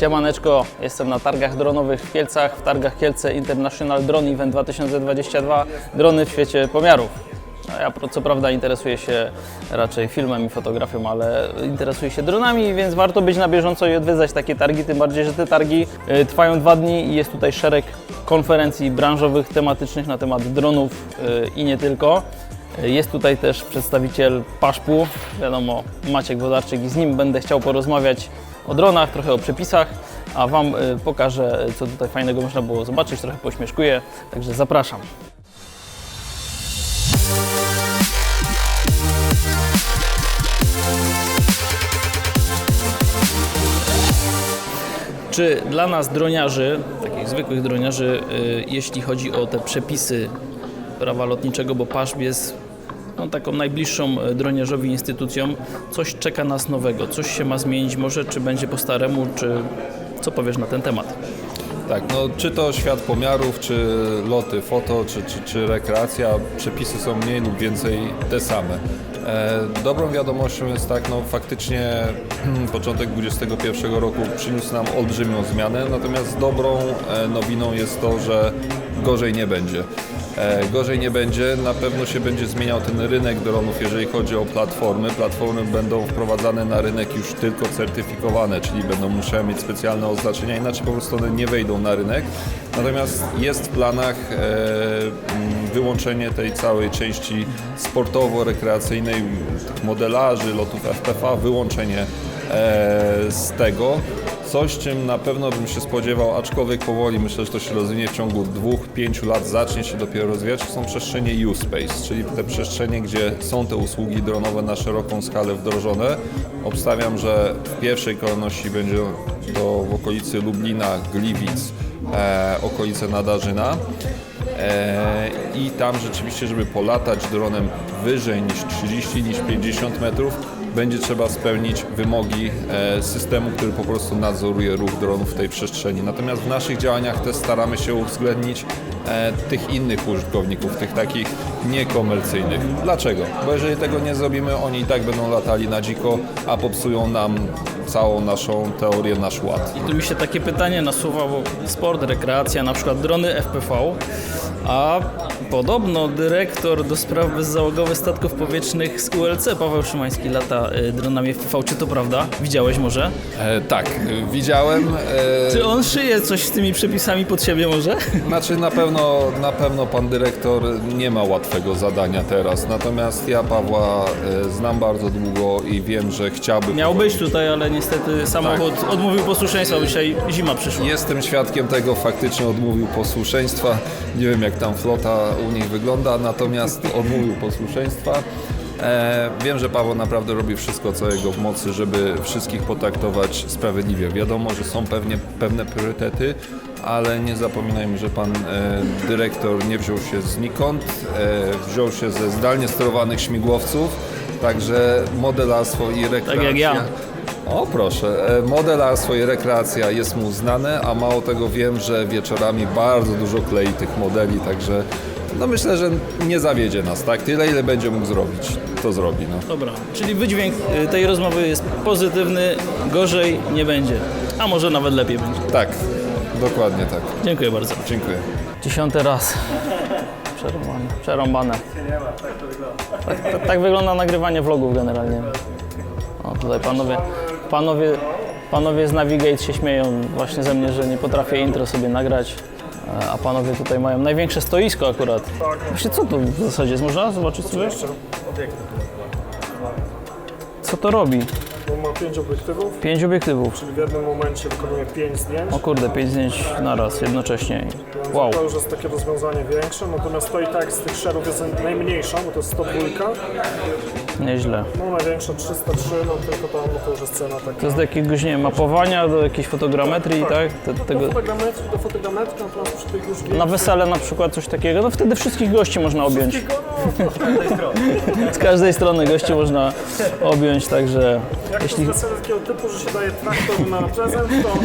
Siemaneczko, jestem na targach dronowych w Kielcach, w targach Kielce International Drone Event 2022, drony w świecie pomiarów. Ja co prawda interesuję się raczej filmem i fotografią, ale interesuję się dronami, więc warto być na bieżąco i odwiedzać takie targi, tym bardziej, że te targi y, trwają dwa dni i jest tutaj szereg konferencji branżowych, tematycznych na temat dronów y, i nie tylko. Y, Jest tutaj też przedstawiciel Paszpu, wiadomo Maciek Wodarczyk i z nim będę chciał porozmawiać o dronach, trochę o przepisach, a Wam y, pokażę, co tutaj fajnego można było zobaczyć, trochę pośmieszkuję, także zapraszam. Czy dla nas droniarzy, takich zwykłych droniarzy, y, jeśli chodzi o te przepisy prawa lotniczego, bo PASZB jest no, taką najbliższą y, droniarzowi instytucją, coś czeka nas nowego, coś się ma zmienić może, czy będzie po staremu, czy co powiesz na ten temat? Tak, no czy to świat pomiarów, czy loty foto, czy, czy, czy rekreacja, przepisy są mniej lub więcej te same. E, dobrą wiadomością jest tak, no faktycznie początek 2021 roku przyniósł nam olbrzymią zmianę, natomiast dobrą e, nowiną jest to, że gorzej nie będzie. E, Gorzej nie będzie, na pewno się będzie zmieniał ten rynek dronów, jeżeli chodzi o platformy. Platformy będą wprowadzane na rynek już tylko certyfikowane, czyli będą musiały mieć specjalne oznaczenia, inaczej po prostu one nie wejdą na rynek. Natomiast jest w planach e, mm, wyłączenie tej całej części sportowo-rekreacyjnej, modelarzy, lotów FPV, wyłączenie e, z tego. Coś, czym na pewno bym się spodziewał, aczkolwiek powoli myślę, że to się rozwinie w ciągu dwóch, pięciu lat, zacznie się dopiero rozwijać, to są przestrzenie U-Space, czyli te przestrzenie, gdzie są te usługi dronowe na szeroką skalę wdrożone. Obstawiam, że w pierwszej kolejności będzie to w okolicy Lublina, Gliwic, e, okolice Nadarzyna. E, I tam rzeczywiście, żeby polatać dronem wyżej niż 30, niż 50 metrów, będzie trzeba spełnić wymogi e, systemu, który po prostu nadzoruje ruch dronów w tej przestrzeni. Natomiast w naszych działaniach też staramy się uwzględnić e, tych innych użytkowników, tych takich niekomercyjnych. Dlaczego? Bo jeżeli tego nie zrobimy, oni i tak będą latali na dziko, a popsują nam całą naszą teorię, nasz ład. I tu mi się takie pytanie nasuwa, bo sport, rekreacja, na przykład drony FPV, a podobno dyrektor do spraw bezzałogowych statków powietrznych z ULC, Paweł Szymański, lata y, dronami FPV. Czy to prawda? Widziałeś może? E, tak, widziałem. E, Czy on szyje coś z tymi przepisami pod siebie może? Znaczy na pewno, na pewno pan dyrektor nie ma łatwego zadania teraz, natomiast ja Pawła e, znam bardzo długo i wiem, że chciałby... Miał być tutaj, ale niestety samochód odmówił posłuszeństwa, dzisiaj zima przyszła. Jestem świadkiem tego, faktycznie odmówił posłuszeństwa. Nie wiem jak tam flota u nich wygląda, natomiast odmówił posłuszeństwa. E, wiem, że Paweł naprawdę robi wszystko, co jego w mocy, żeby wszystkich potraktować sprawiedliwie. Wiadomo, że są pewnie pewne priorytety, ale nie zapominajmy, że pan e, dyrektor nie wziął się znikąd, e, wziął się ze zdalnie sterowanych śmigłowców, także modelarstwo i rekreacja. Tak jak ja. O proszę, e, modelarstwo i rekreacja jest mu znane, a mało tego wiem, że wieczorami bardzo dużo klei tych modeli, także no myślę, że nie zawiedzie nas, tak? Tyle ile będzie mógł zrobić, to zrobi. No. Dobra, czyli wydźwięk y, tej rozmowy jest pozytywny, gorzej nie będzie, a może nawet lepiej będzie. Tak, dokładnie tak. Dziękuję bardzo. Dziękuję. Dziesiąty raz. Przerąbane. Przerąbane. Tak, tak, tak wygląda nagrywanie vlogów generalnie. O, tutaj panowie, panowie, panowie z Navigate się śmieją właśnie ze mnie, że nie potrafię intro sobie nagrać. A panowie tutaj mają największe stoisko akurat. Właśnie co to w zasadzie jest? Można zobaczyć sobie? Co to robi? On ma 5 obiektywów, Pięć obiektywów. czyli w jednym momencie wykonuje 5 zdjęć. O kurde, pięć zdjęć naraz, jednocześnie. Wow. To już jest takie rozwiązanie większe, natomiast to i tak z tych szerów jest najmniejsza, bo to jest 102. Nieźle. No największa 303, no tylko tam no to już jest cena taka. To jest do jakiegoś, nie wiem, mapowania, do jakiejś fotogrametrii, tak? Te, Do tego, fotogrametrii, do fotogrametrii, natomiast przy tych już większych... na wesele na przykład coś takiego, no wtedy wszystkich gości można objąć. Wszystkiego, no, Z każdej strony gości można objąć, także jak jeśli, to jest takiego typu, że się daje traktor na prezent, to,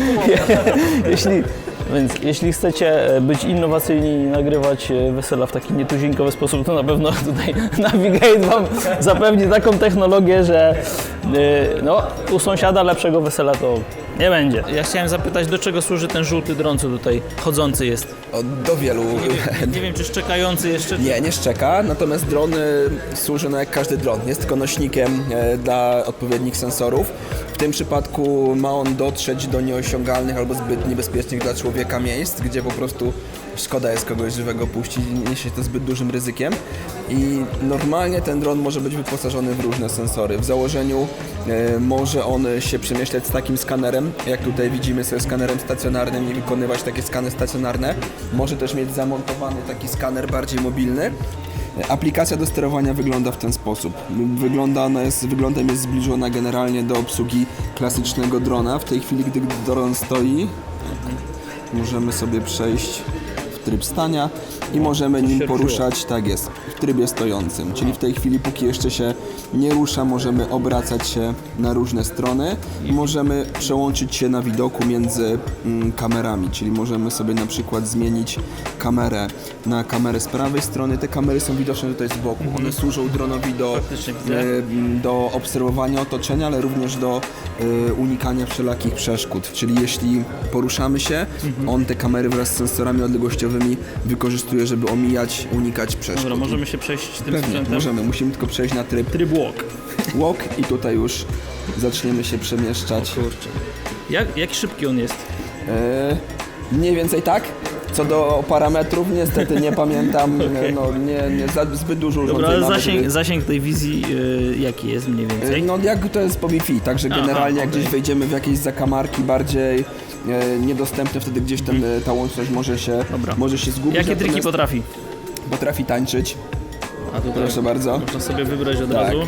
jeśli, więc jeśli chcecie e, być innowacyjni i nagrywać e, wesela w taki nietuzinkowy sposób, to na pewno tutaj Navigate Wam zapewni taką technologię, że e, no, u sąsiada lepszego wesela to Nie będzie. Ja chciałem zapytać, do czego służy ten żółty dron, co tutaj chodzący jest? O, do wielu. Nie wiem, czy szczekający jeszcze. Nie, nie szczeka, natomiast dron y, służy no jak każdy dron. Jest tylko nośnikiem e, dla odpowiednich sensorów. W tym przypadku ma on dotrzeć do nieosiągalnych albo zbyt niebezpiecznych dla człowieka miejsc, gdzie po prostu szkoda jest kogoś żywego puścić, niesie to zbyt dużym ryzykiem. I normalnie ten dron może być wyposażony w różne sensory. W założeniu e, może on się przemieszczać z takim skanerem, jak tutaj widzimy sobie skanerem stacjonarnym i wykonywać takie skany stacjonarne. Może też mieć zamontowany taki skaner bardziej mobilny. Aplikacja do sterowania wygląda w ten sposób. Wygląda ona jest, wyglądem jest zbliżona generalnie do obsługi klasycznego drona. W tej chwili, gdy dron stoi, możemy sobie przejść tryb stania i możemy nim poruszać, tak jest, w trybie stojącym. Czyli w tej chwili, póki jeszcze się nie rusza, możemy obracać się na różne strony i możemy przełączyć się na widoku między mm, kamerami, czyli możemy sobie na przykład zmienić kamerę na kamerę z prawej strony. Te kamery są widoczne tutaj z boku. One służą dronowi do, e, do obserwowania otoczenia, ale również do e, unikania wszelakich przeszkód. Czyli jeśli poruszamy się, on te kamery wraz z sensorami odległościowymi wykorzystuje, żeby omijać, unikać przeszkód. Dobra, możemy się przejść tym Pewnie, sprzętem. możemy. Musimy tylko przejść na tryb Tryb walk. walk i tutaj już zaczniemy się przemieszczać. Kurczę. Jak, jak szybki on jest? E, mniej więcej tak. Co do parametrów, niestety nie pamiętam, Okej. no nie, nie za, zbyt dużo Dobra, ale zasięg, żeby- zasięg tej wizji y, jaki jest mniej więcej? No jak to jest po Wi-Fi, także Aha, generalnie jak okej. gdzieś wejdziemy w jakieś zakamarki bardziej e, niedostępne, wtedy gdzieś ten, e, ta łączność może się. Dobra. może się zgubić. Jakie triki potrafi? potrafi tańczyć, A tutaj proszę bardzo. można sobie wybrać od Tak. razu.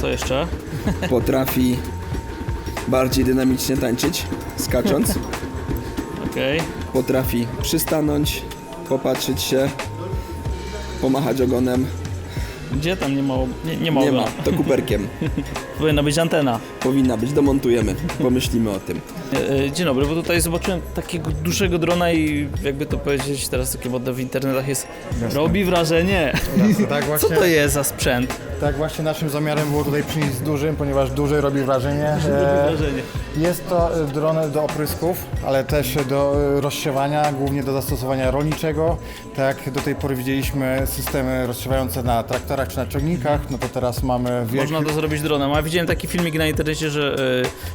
Co jeszcze? Potrafi bardziej dynamicznie tańczyć, skacząc. Okej. Potrafi przystanąć, popatrzeć się, pomachać ogonem. Gdzie tam nie ma, nie, nie ma Nie ma, to kuperkiem. Powinna być antena. Powinna być, domontujemy, pomyślimy o tym. E, e, Dzień dobry, bo tutaj zobaczyłem takiego dużego drona i jakby to powiedzieć, teraz takie modne w internetach jest, robi wrażenie. Jasne, tak Co to jest za sprzęt? Tak właśnie naszym zamiarem było tutaj przynieść z dużym, ponieważ duży robi wrażenie. Robi E, wrażenie. Jest to e, dron do oprysków, ale też do e, rozsiewania, głównie do zastosowania rolniczego. Tak jak do tej pory widzieliśmy systemy rozsiewające na traktorach czy na ciągnikach, no to teraz mamy wielki... Można to zrobić dronem, a widziałem taki filmik na internecie, że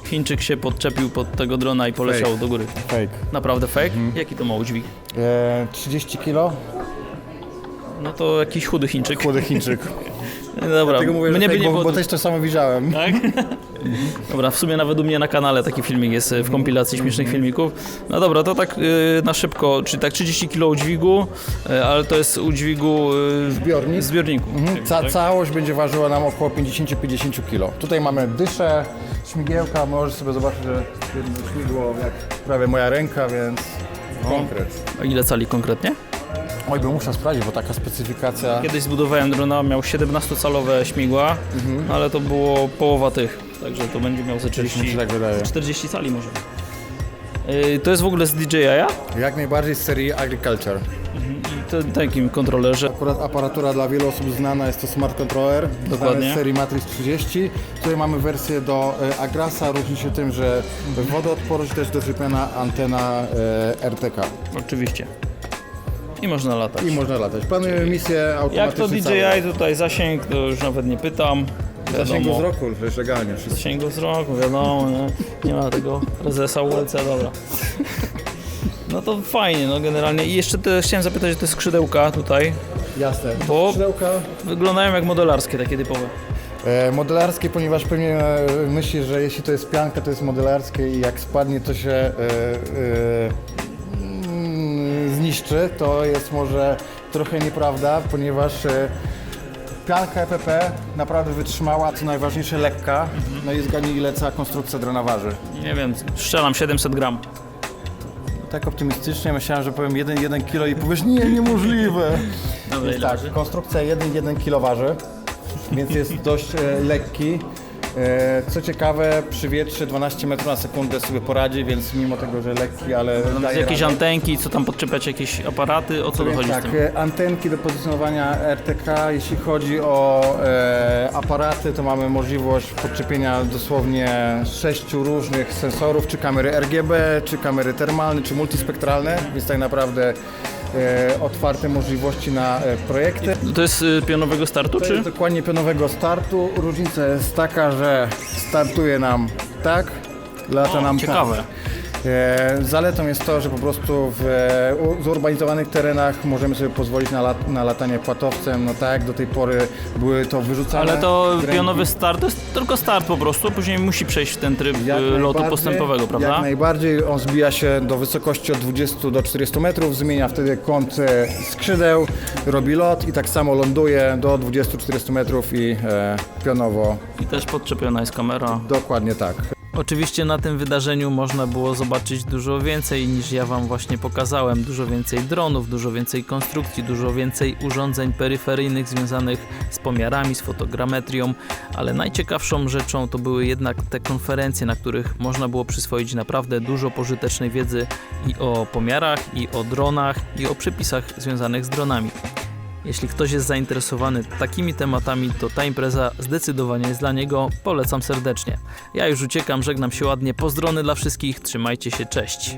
e, Chińczyk się podczepił pod tego drona i poleciał Fake. do góry. fake. Naprawdę fake? Jaki to ma udźwig? E, 30 kilo, No to jakiś chudy Chińczyk. chłody Chińczyk. No Dobra, Tego mówię, że mnie by fake, nie bo, bo też to samo widziałem. Tak? Dobra, w sumie nawet u mnie na kanale taki filmik jest w kompilacji śmiesznych filmików. No dobra, to tak e, na szybko, czyli tak 30 kg udźwigu, ale to jest udźwigu e, Zbiornik. zbiorniku. Mhm, Ca całość będzie ważyła nam około 50-50 kg. Tutaj mamy dyszę, śmigiełka, możesz sobie zobaczyć, że jedno śmigło jak prawie moja ręka, więc konkret. A ile cali konkretnie? Oj, bym musiał sprawdzić, bo taka specyfikacja... Kiedyś zbudowałem drona, miał 17-calowe śmigła, ale to było połowa tych, także to będzie miał ze Też mi 30, się tak wydaje. 40 cali może. E, To jest w ogóle z DJI-a? Jak najbardziej z serii Agriculture. I to takim kontrolerze. Akurat aparatura dla wielu osób znana jest to Smart Controller, Dokładnie. z serii Matrix 30. Tutaj mamy wersję do e, Agrasa, różni się tym, że wodoodporność też doczepiona antena e, RTK. Oczywiście. I można latać. I można latać. Planujemy misję Jak to. DJI tutaj zasięg, to już nawet nie pytam. Zasięgu Wiadomo. wzroku, wiesz, legalnie wszystko. Zasięgu wzroku, wiadomo, nie, nie ma tego prezesa ULC, dobra. No to fajnie, no generalnie. I jeszcze te, chciałem zapytać o te skrzydełka tutaj. Jasne. Bo- Skrzydełka Wyglądają jak modelarskie, takie typowe. e, modelarskie, ponieważ pewnie e, myślisz, że jeśli to jest pianka, to jest modelarskie i jak spadnie, to się e, e, zniszczy. To jest może trochę nieprawda, ponieważ e, pianka EPP naprawdę wytrzymała, co najważniejsze lekka. No i zgadnij ile cała konstrukcja drona waży. Nie wiem, strzelam 700 gram. Tak optymistycznie myślałem, że powiem 1,1 kg i powiesz nie, niemożliwe. Dobra, Więc ile tak, waży? konstrukcja 1,1 kg waży, więc jest dość e, lekki. E, Co ciekawe, przy wietrze 12 metrów na sekundę sobie poradzi, więc mimo tego, że lekki, ale Tam daje jakieś radę. antenki, co tam podczepiać, jakieś aparaty, o co Więc dochodzi z tak, tym? e, antenki do pozycjonowania RTK. Jeśli chodzi o e, aparaty, to mamy możliwość podczepienia dosłownie sześciu różnych sensorów, czy kamery RGB, czy kamery termalne, czy multispektralne, więc tak naprawdę otwarte możliwości na e, projekty. To jest y, pionowego startu, To czy? jest dokładnie pionowego startu. Różnica jest taka, że startuje nam tak, lata O, nam ciekawe. tak. E, Zaletą jest to, że po prostu w e, zurbanizowanych terenach możemy sobie pozwolić na, lat, na latanie płatowcem, no tak, do tej pory były to wyrzucane. Ale to pionowy start to jest tylko start po prostu, później musi przejść w ten tryb Jak y, lotu postępowego, prawda? Jak najbardziej, on zbija się do wysokości od 20 do 40 metrów, zmienia wtedy kąt e, skrzydeł, robi lot i tak samo ląduje do 20-40 metrów i e, pionowo, I też podczepiona jest kamera. dokładnie tak. Oczywiście na tym wydarzeniu można było zobaczyć dużo więcej niż ja Wam właśnie pokazałem. Dużo więcej dronów, dużo więcej konstrukcji, dużo więcej urządzeń peryferyjnych związanych z pomiarami, z fotogrametrią, ale najciekawszą rzeczą to były jednak te konferencje, na których można było przyswoić naprawdę dużo pożytecznej wiedzy i o pomiarach, i o dronach, i o przepisach związanych z dronami. Jeśli ktoś jest zainteresowany takimi tematami, to ta impreza zdecydowanie jest dla niego. Polecam serdecznie. Ja już uciekam, żegnam się ładnie. Pozdrony dla wszystkich, trzymajcie się, cześć.